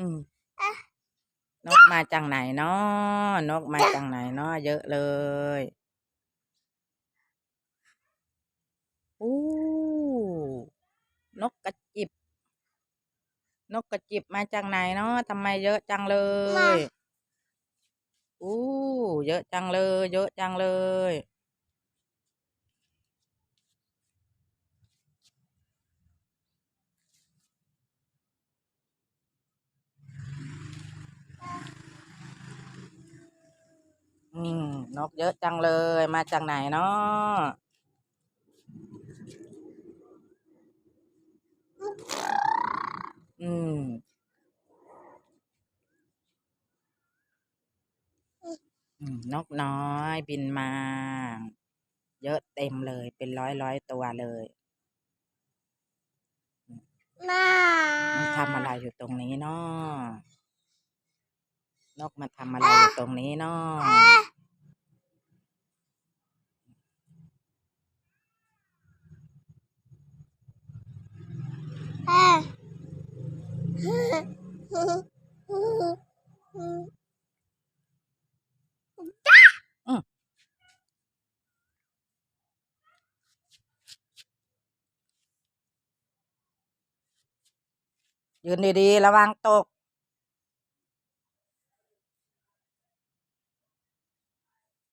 อืมนกมาจากไหนเนาะนกมาจากไหนเนาะเยอะเลยอู้นกกระจิบ นกกระจิบมาจากไหนเนาะทำไมเยอะจังเลยอู้เยอะจังเลย เยอะจังเลย อืม นกเยอะจังเลยมาจากไหนเนาะอืมอืม นกน้อยบินมา เยอะเต็มเลยเป็นร้อยร้อยตัวเลยน่ามันทำอะไรอยู่ตรงนี้เนาะนกมาทำอะไรอยู่ตรงนี้เนาะ เอ๊ะ ยืนดีๆ ระวังตก